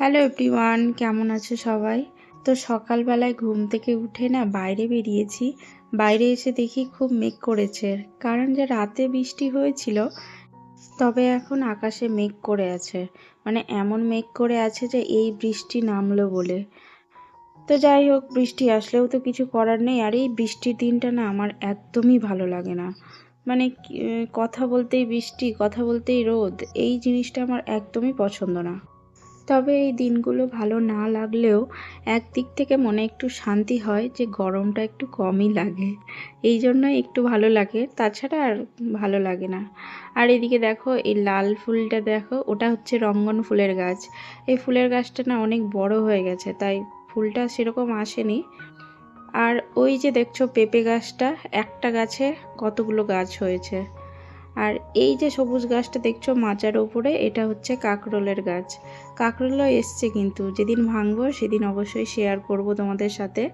Hello everyone কেমন আছে সবাই? তো সকালবেলায় ঘুম থেকে উঠে না বাইরে বেরিয়েছি। বাইরে এসে দেখি খুব মেঘ করেছে। কারণ যে রাতে বৃষ্টি হয়েছিল, তবে এখন আকাশে মেঘ করে আছে। মানে এমন মেঘ করে আছে যে এই বৃষ্টি নামলো বলে। তো যাই হোক, বৃষ্টি আসলেও তো কিছু করার নেই। আর এই বৃষ্টির দিনটা না আমার একদমই ভালো লাগে না। মানে কথা বলতেই বৃষ্টি, কথা বলতেই রোদ, এই জিনিসটা আমার একদমই পছন্দ না। তবে এই দিনগুলো ভালো না লাগলেও একদিক থেকে মনে একটু শান্তি হয় যে গরমটা একটু কমই লাগে। এই জন্যই একটু ভালো লাগে, তাছাড়া আর ভালো লাগে না। আর এদিকে দেখো, এই লাল ফুলটা দেখো, ওটা হচ্ছে রঙ্গন ফুলের গাছ। এই ফুলের গাছটা না অনেক বড় হয়ে গেছে, তাই ফুলটা সেরকম আসেনি। আর ওই যে দেখছ পেঁপে গাছটা, একটা গাছে কতগুলো গাছ হয়েছে। আর এই যে সবুজ গাছটা দেখছ মাচার ওপরে, এটা হচ্ছে কাকরোলের গাছ। কাকরোলও এসছে কিন্তু, যেদিন ভাঙবো সেদিন অবশ্যই শেয়ার করব তোমাদের সাথে।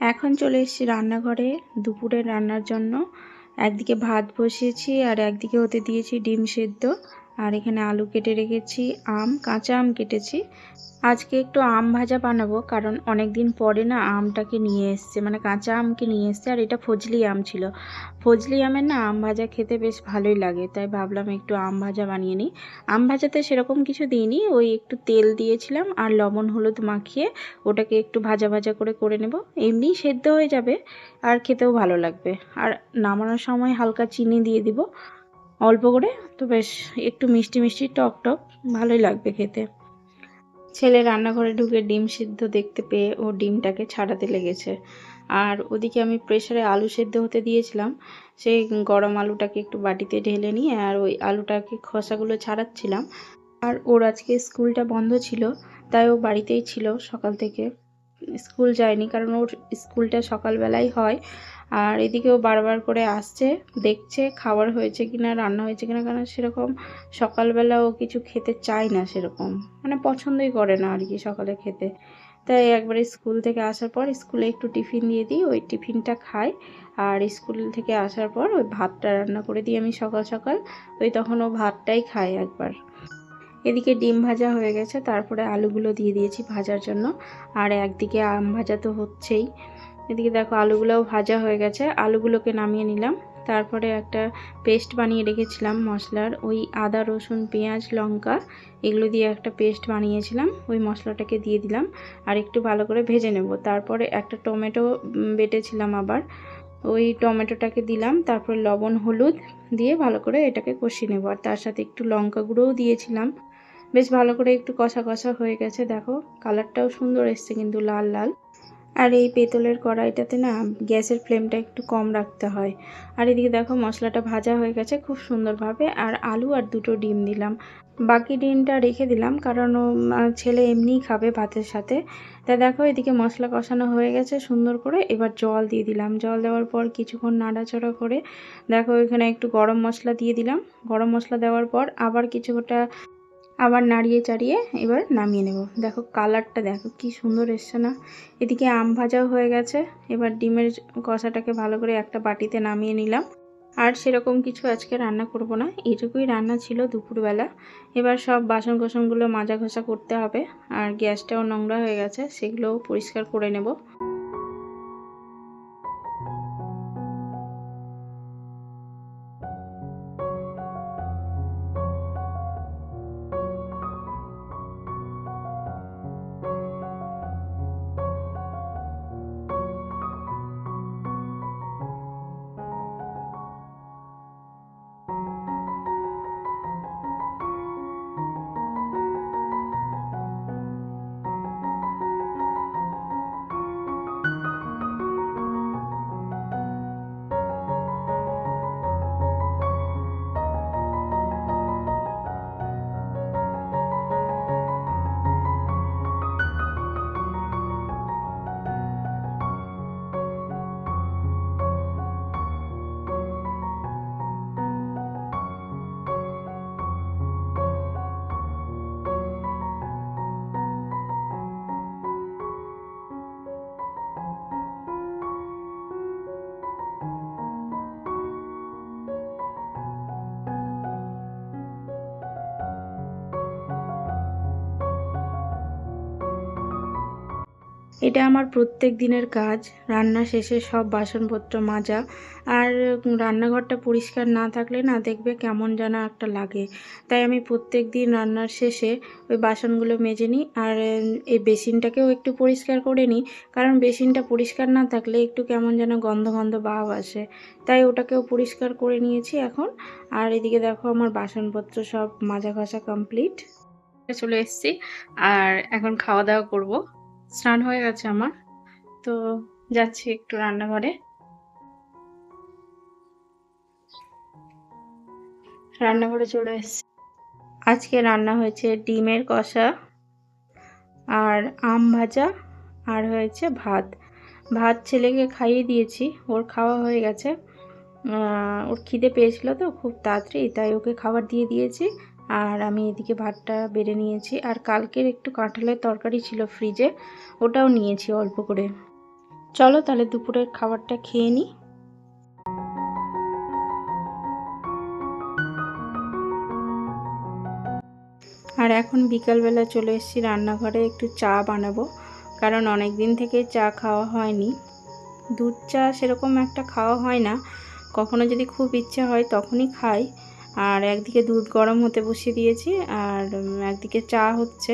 এখন চলে এসেছি রান্নাঘরে, দুপুরে রান্নার জন্য। একদিকে ভাত বসিয়েছি আর একদিকে হতে দিয়েছি ডিম সেদ্ধ। আর এখানে আলু কেটে রেখেছি, আম, কাঁচা আম কেটেছি। আজকে একটু আম ভাজা বানাবো, কারণ অনেক দিন পরে না আমটাকে নিয়ে এসছে মানে কাঁচা আমকে নিয়ে এসছে, আর এটা ফজলি আম ছিল। ফজলি আমের না আম ভাজা খেতে বেশ ভালোই লাগে, তাই ভাবলাম একটু আম ভাজা বানিয়ে নিই। আম ভাজাতে সেরকম কিছু দিইনি, ওই একটু তেল দিয়েছিলাম আর লবণ, হলুদ মাখিয়ে ওটাকে একটু ভাজা ভাজা করে করে নেব। এমনিই সেদ্ধ হয়ে যাবে আর খেতেও ভালো লাগবে। আর নামানোর সময় হালকা চিনি দিয়ে দিব। অল্প করে। তো বেশ, একটু মিষ্টি মিষ্টি, টক টক, ভালোই লাগবে খেতে। ছেলে রান্নাঘরে ঢুকে ডিম সিদ্ধ দেখতে পেয়ে ও ডিমটাকে ছাড়াতে লেগেছে। আর ওদিকে আমি প্রেশারে আলু সেদ্ধ হতে দিয়েছিলাম। সেই গরম আলুটাকে একটু বাটিতে ঢেলে নিয়ে আর ওই আলুটাকে খোসাগুলো ছাড়াচ্ছিলাম। আর ওর আজকে স্কুলটা বন্ধ ছিল, তাই ও বাড়িতেই ছিল সকাল থেকে। স্কুল যায়নি, কারণ ওর স্কুলটা সকালবেলাই হয়। আর এদিকেও বারবার করে আসছে, দেখছে খাবার হয়েছে কিনা, রান্না হয়েছে কিনা, কারণ সেরকম সকালবেলা ও কিছু খেতে চায় না সেরকম। মানে পছন্দই করে না আর কি সকালে খেতে। তাই একবারে স্কুল থেকে আসার পর স্কুলে একটু টিফিন দিয়ে দিই, ওই টিফিনটা খাই। আর স্কুল থেকে আসার পর ওই ভাতটা রান্না করে দিই আমি সকাল সকাল, ওই তখন ও ভাতটাই খায় একবার। এদিকে ডিম ভাজা হয়ে গেছে, তারপরে আলুগুলো দিয়ে দিয়েছি ভাজার জন্য। আর একদিকে আম ভাজা তো হচ্ছেই। এদিকে দেখো আলুগুলোও ভাজা হয়ে গেছে। আলুগুলোকে নামিয়ে নিলাম। তারপরে একটা পেস্ট বানিয়ে রেখেছিলাম মশলার। ওই আদা, রসুন, পেঁয়াজ, লঙ্কা এগুলো দিয়ে একটা পেস্ট বানিয়েছিলাম। ওই মশলাটাকে দিয়ে দিলাম আর একটু ভালো করে ভেজে নেব। তারপরে একটা টমেটো বেটেছিলাম আবার। ওই টমেটোটাকে দিলাম। তারপর লবণ, হলুদ দিয়ে ভালো করে এটাকে কষিয়ে নেব। আর তার সাথে একটু লঙ্কা গুঁড়োও দিয়েছিলাম। বেশ ভালো করে একটু কষা কষা হয়ে গেছে। দেখো, কালারটাও সুন্দর এসছে কিন্তু লাল লাল। আর এই পেতলের কড়াইটাতে না গ্যাসের ফ্লেমটা একটু কম রাখতে হয়। আর এদিকে দেখো মশলাটা ভাজা হয়ে গেছে খুব সুন্দরভাবে, আর আলু আর দুটো ডিম দিলাম। বাকি ডিমটা রেখে দিলাম, কারণ ও ছেলে এমনিই খাবে ভাতের সাথে। তা দেখো এদিকে মশলা কষানো হয়ে গেছে সুন্দর করে, এবার জল দিয়ে দিলাম। জল দেওয়ার পর কিছুক্ষণ নাড়াচড়া করে, দেখো এখানে একটু গরম মশলা দিয়ে দিলাম। গরম মশলা দেওয়ার পর আবার কিছুটা আবার নাড়িয়ে চাড়িয়ে এবার নামিয়ে নেব। দেখো কালারটা দেখো, কি সুন্দর এসছে না? এদিকে আম ভাজাও হয়ে গেছে। এবার ডিমের কষাটাকে ভালো করে একটা বাটিতে নামিয়ে নিলাম। আর সেরকম কিছু আজকে রান্না করব না এইটুকুই রান্না ছিল দুপুরবেলা। এবার সব বাসন কোসনগুলো মাজা ঘষা করতে হবে। আর গ্যাসটাও নোংরা হয়ে গেছে, সেগুলোও পরিষ্কার করে নেব। এটা আমার প্রত্যেক দিনের কাজ। রান্না শেষে সব বাসনপত্র মাজা। আর রান্নাঘরটা পরিষ্কার না থাকলে না দেখবে কেমন যেন একটা লাগে। তাই আমি প্রত্যেক দিন রান্নার শেষে ওই বাসনগুলো মেজে নিই। আর এই বেসিনটাকেও একটু পরিষ্কার করে নিই। কারণ বেসিনটা পরিষ্কার না থাকলে একটু কেমন যেন গন্ধ গন্ধ ভাব আসে। তাই ওটাকেও পরিষ্কার করে নিয়েছি এখন। আর এদিকে দেখো আমার বাসনপত্র সব মাজা ঘষা কমপ্লিট। চলে এসেছি। আর এখন খাওয়া দাওয়া করব। স্নান হয়ে গেছে আমার। তো যাচ্ছি একটু রান্নাঘরে। রান্নাঘরে চলে এসেছি। আজকে রান্না হয়েছে ডিমের কষা আর আম ভাজা আর হয়েছে ভাত। ভাত ছেলেকে খাইয়ে দিয়েছি, ওর খাওয়া হয়ে গেছে। ওর খিদে পেয়েছিল তো খুব তাড়াতাড়ি, তাই ওকে খাবার দিয়ে দিয়েছি। আর আমি এদিকে ভাতটা বেড়ে নিয়েছি। আর কালকের একটু কাঁঠালের তরকারি ছিল ফ্রিজে, ওটাও নিয়েছি অল্প করে। চলো তাহলে দুপুরের খাবারটা খেয়ে নিই আর এখন বিকালবেলা চলে এসেছি রান্নাঘরে একটু চা বানাবো, কারণ অনেক দিন থেকে চা খাওয়া হয়নি। দুধ চা সেরকম একটা খাওয়া হয় না। কখনো যদি খুব ইচ্ছা হয় তখনই খাই। আর একদিকে দুধ গরম হতে বসিয়ে দিয়েছি আর একদিকে চা হচ্ছে।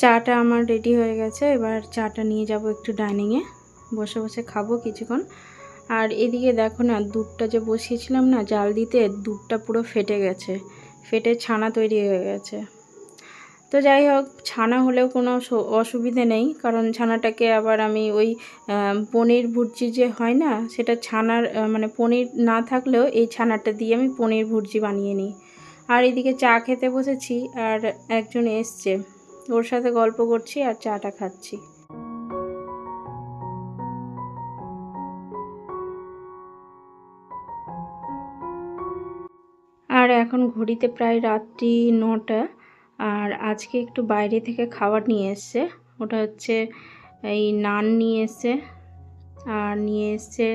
চাটা আমার রেডি হয়ে গেছে। এবার চাটা নিয়ে যাব একটু ডাইনিংয়ে। বসে বসে খাব কিছুক্ষণ। আর এদিকে দেখো না, দুধটা যে বসিয়েছিলাম না, জাল দিতে দুধটা পুরো ফেটে গেছে, ফেটে ছানা তৈরি হয়ে গেছে। তো যাই হোক, ছানা হলেও কোনো অসুবিধে নেই, কারণ ছানাটাকে আবার আমি ওই পনির ভুর্জি যে হয় না, সেটা ছানার মানে পনির না থাকলেও এই ছানাটা দিয়ে আমি পনির ভুর্জি বানিয়ে নিই। আর এদিকে চা খেতে বসেছি, আর একজন এসছে, ওর সাথে গল্প করছি আর চাটা খাচ্ছি। এখন ঘড়িতে প্রায় রাত্রি নটা, আর আজকে একটু বাইরে থেকে খাবার নিয়ে এসছে। ওটা হচ্ছে এই নান নিয়ে এসছে, আর নিয়ে এসছে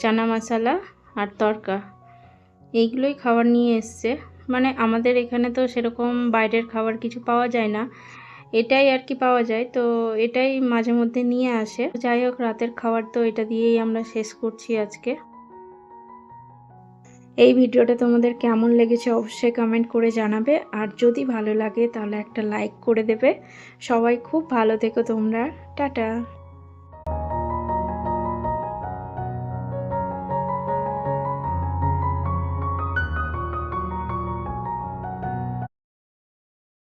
চানা মশলা আর তরকা। এইগুলোই খাবার নিয়ে এসছে। মানে আমাদের এখানে তো সেরকম বাইরের খাবার কিছু পাওয়া যায় না। এটাই আর কি পাওয়া যায়। তো এটাই মাঝে মধ্যে নিয়ে আসে। যাই হোক, রাতের খাবার তো এটা দিয়েই আমরা শেষ করছি আজকে। এই ভিডিওটা তোমাদের কেমন লেগেছে অবশ্যই কমেন্ট করে জানাবে। আর যদি ভালো লাগে তাহলে একটা লাইক করে দেবে। সবাই খুব ভালো থেকো তোমরা। টাটা।